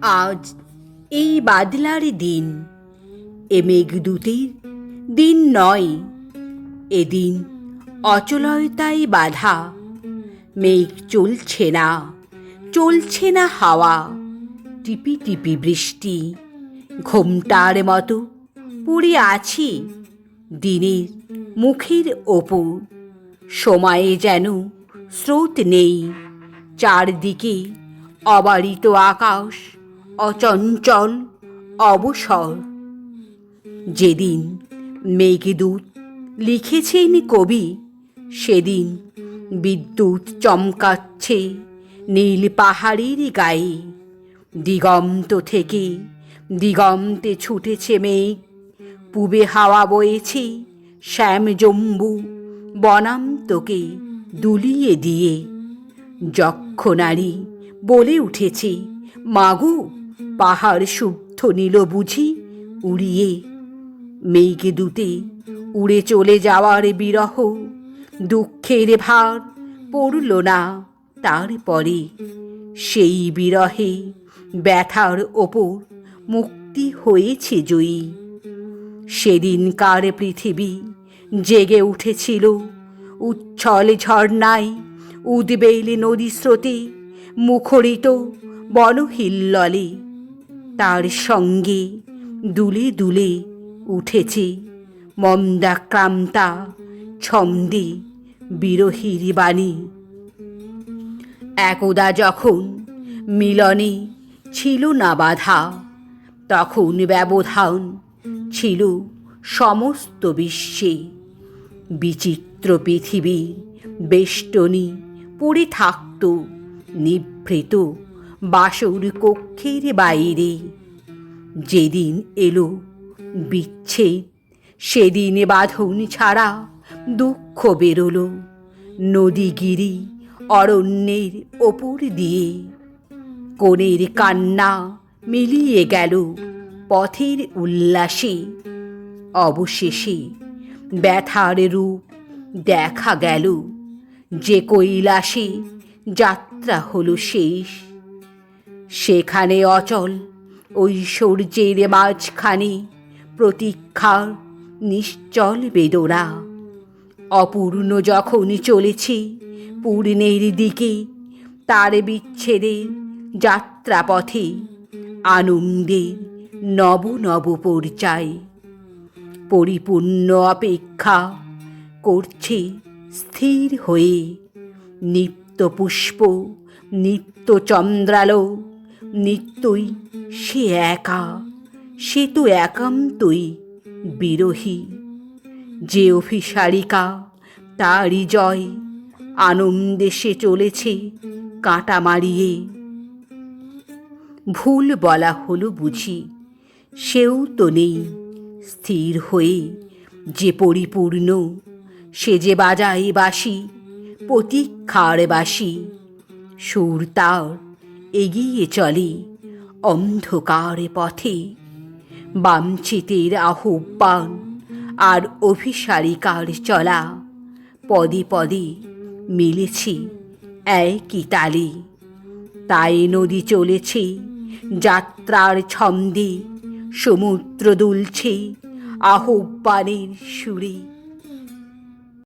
আজ এই বাদলার দিন, এ মেঘদূতের দিন নয়। এদিন অচলয়তায় বাধা, মেঘ চলছে না চলছে না হাওয়া। টিপি টিপি বৃষ্টি, ঘোমটার মতো পড়ে আছি দিনের মুখের ওপর। সময়ে যেন স্রোত নেই, চারদিকে অবারিত আকাশ। অচঞ্চল অবসর। যেদিন মেঘদূত লিখেছেন কবি, সেদিন বিদ্যুৎ চমকাচ্ছে নীল পাহাড়ের গায়ে। দিগন্ত থেকে দিগন্তে ছুটেছে মেঘ, পূবে হাওয়া বয়েছে শ্যাম জম্বু বনাম তোকে দুলিয়ে দিয়ে। যক্ষ নারী বলে উঠেছে, মাগু পাহাড় শুদ্ধ নিল বুঝি উড়িয়ে। মেয়েকে দুতে উড়ে চলে যাওয়ার বিরহ, দুঃখের ভার পড়ল না তারপরে। সেই বিরহে ব্যথার ওপর মুক্তি হয়েছে জয়ী। সেদিনকার পৃথিবী জেগে উঠেছিল, উচ্ছল ঝর্ণায় উদ্বেল নদী স্রোতে মুখরিত বনহিল্ললে। তার সঙ্গে দুলে দুলে উঠেছে। মন্দাক্রান্তা ছন্দে বিরহীর বাণী। একদা যখন মিলনে ছিল না বাধা, তখন ব্যবধান ছিল সমস্ত বিশ্বে। বিচিত্র পৃথিবী বেষ্টনী পড়ে থাকত, নিভৃত বাসর কক্ষের বাইরে। যেদিন এলো বিচ্ছেদ, সেদিন বাঁধন ছাড়া দুঃখ বেরোলো নদীগিরি অরণ্যের ওপর দিয়ে। কোণের কান্না মিলিয়ে গেল পথের উল্লাসে। অবশেষে ব্যথার রূপ দেখা গেল। যে কৈলাসে যাত্রা হলো শেষ। সেখানে অচল ঐশ্বর্যের মাঝখানে প্রতীক্ষার নিশ্চল বেদনা। অপূর্ণ যখন চলেছে পূর্ণের দিকে, তার বিচ্ছেদে যাত্রাপথে আনন্দের নব নব পরিচয়। পরিপূর্ণ অপেক্ষা করছে স্থির হয়ে নিত্য পুষ্প নিত্য চন্দ্রালো নিত্যই সে একা, সে তো একান্তই বিরোহী। যে অভিসারিকা, তারই জয় আনন্দে সে চলেছে কাঁটা মারিয়ে। ভুল বলা হলো বুঝি, সেও তো নেই স্থির হয়ে। যে পরিপূর্ণ, সে যে বাজায় বাসি প্রতীক্ষার বাসি সুর তার এগিয়ে চলে। অন্ধকার পথে বামচিতের আহ্বান আর অভিসারিকার চলা। পদে পদে মিলেছে একই তালে। তাই নদী চলেছে, যাত্রার ছন্দে, সমুদ্র দুলছে, আহ্বানের সুরে।